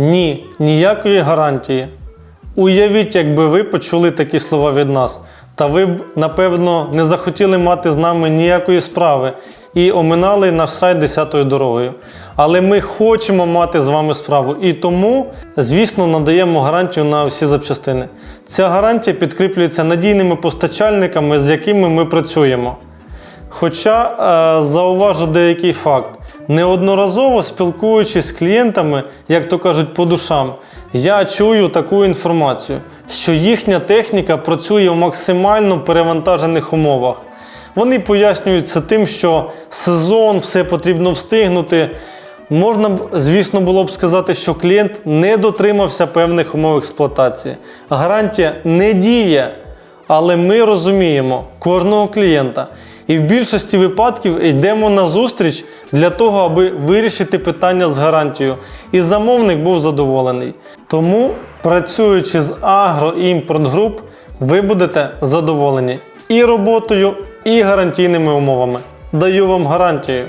Ні, ніякої гарантії. Уявіть, якби ви почули такі слова від нас, та ви б, напевно, не захотіли мати з нами ніякої справи і оминали наш сайт десятою дорогою. Але ми хочемо мати з вами справу і тому, звісно, надаємо гарантію на всі запчастини. Ця гарантія підкріплюється надійними постачальниками, з якими ми працюємо. Хоча е, зауважу деякий факт. Неодноразово спілкуючись з клієнтами, як то кажуть, по душам, я чую таку інформацію, що їхня техніка працює в максимально перевантажених умовах. Вони пояснюють це тим, що сезон, все потрібно встигнути. Можна б, звісно, було б сказати, що клієнт не дотримався певних умов експлуатації. Гарантія не діє, але ми розуміємо кожного клієнта. І в більшості випадків йдемо на зустріч для того, аби вирішити питання з гарантією. І замовник був задоволений. Тому, працюючи з Агроімпорт Груп, ви будете задоволені і роботою, і гарантійними умовами. Даю вам гарантію.